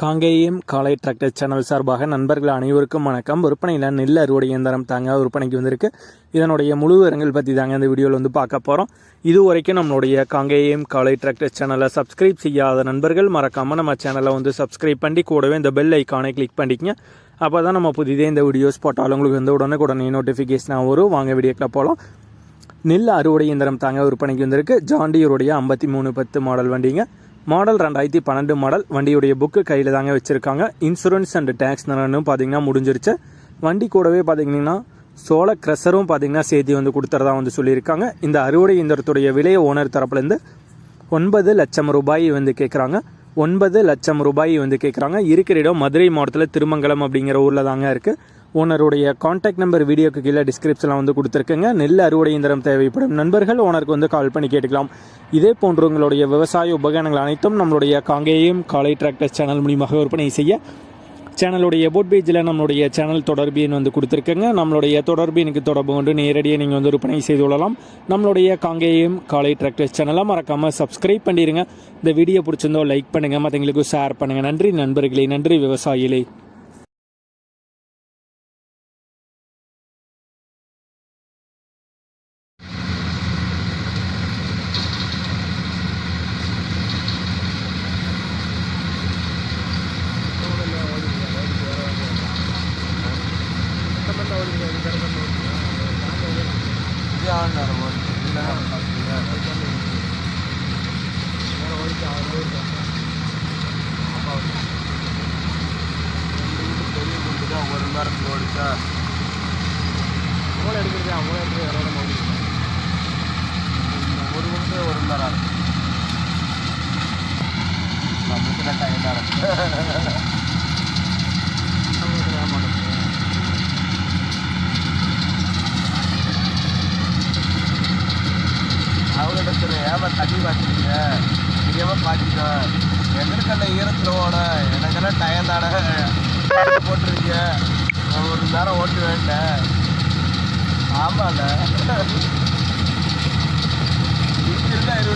காங்கேயம் காலை tractor channel சார்பாக நண்பர்கள் அனைவருக்கும் வணக்கம். விற்பனையில் நெல் அறுவடை இயந்திரம் தாங்க விற்பனைக்கு வந்திருக்கு. இதனுடைய முழு விவரங்கள் பற்றி தாங்க இந்த வீடியோவில் வந்து பார்க்க போகிறோம் இது வரைக்கும் நம்மளுடைய காங்கேயம் காலை டிராக்டர் சேனலை சப்ஸ்கிரைப் செய்யாத நண்பர்கள் மறக்காமல் நம்ம சேனலை வந்து சப்ஸ்கிரைப் பண்ணி கூடவே இந்த பெல் ஐக்கானை கிளிக் பண்ணிக்கங்க. அப்போ தான் நம்ம புதிதே இந்த வீடியோஸ் போட்டாலும் உங்களுக்கு வந்து உடனே உடனே நோட்டிஃபிகேஷனாக வரும். வாங்க வீடியோக்கில் போகலாம் நெல் அறுவடை இயந்திரம் தாங்க விற்பனைக்கு வந்திருக்கு. ஜாண்டியருடைய ஐம்பத்தி மூணு பத்து மாடல் வண்டிங்க. மாடல் ரெண்டாயிரத்தி பன்னெண்டு மாடல். வண்டியுடைய புக்கு கையில் தாங்க வச்சுருக்காங்க. இன்சூரன்ஸ் அண்ட் டேக்ஸ் பார்த்தீங்கன்னா முடிஞ்சிருச்சு. வண்டி கூடவே பார்த்தீங்கன்னா சோள க்ரெஷரும் பார்த்தீங்கன்னா சேர்த்து வந்து கொடுத்துறதா வந்து சொல்லியிருக்காங்க. இந்த அறுவடை இயந்திரத்துடைய விலையை ஓனர் தரப்புலேருந்து ஒன்பது லட்சம் ரூபாய் வந்து கேட்குறாங்க ஒன்பது லட்சம் ரூபாய் வந்து கேட்குறாங்க இருக்கிற இடம் மதுரை மாவட்டத்தில் திருமங்கலம் அப்படிங்கிற ஊரில் தாங்க இருக்குது ஓனருடைய காண்டாக்ட் நம்பர் வீடியோக்கு கீழே டிஸ்கிரிப்ஷனில் வந்து கொடுத்துருக்குங்க. நெல் அறுவடை இயந்திரம் தேவைப்படும் நண்பர்கள் ஓனருக்கு வந்து கால் பண்ணி கேட்டுக்கலாம். இதே போன்று உங்களுடைய விவசாய உபகரணங்கள் அனைத்தும் நம்மளுடைய காங்கேயம் காலை டிராக்டர் சேனல் மூலியமாக விற்பனை செய்ய சேனலுடைய போட் பேஜில் நம்மளுடைய சேனல் தொடர்பு எண் வந்து கொடுத்துருக்குங்க. நம்மளுடைய தொடர்பு எனக்கு தொடர்பு கொண்டு நேரடியாக நீங்கள் வந்து விற்பனை செய்து கொள்ளலாம். நம்மளுடைய காங்கேயம் காலை டிராக்டர்ஸ் சேனலை மறக்காமல் சப்ஸ்கிரைப் பண்ணிடுங்க இந்த வீடியோ பிடிச்சிருந்தோ லைக் பண்ணுங்கள் மற்றவங்களுக்கு ஷேர் பண்ணுங்கள் நன்றி நண்பர்களே நன்றி விவசாயிகளே. ஒரு நேரத்துக்கு ஓடிச்சா மூளை எடுக்கிறது மூளை எடுக்கிறது வேற நம்ம ஒரு மணி ஒரு மணி நம்மளுக்கு தான் டைம் பார்த்துரு ஏமா தண்ணி பார்த்துருங்க தெரியாமல் பாய்ச்சிக்கோ எங்களுக்கு ஈரத்தில் ஓட எனக்கெல்லாம் டயம் போட்டிருக்கீங்க நான் ஒரு நேரம் ஓட்டு வேண்டேன். ஆமாம்ல வீட்டில் இருபது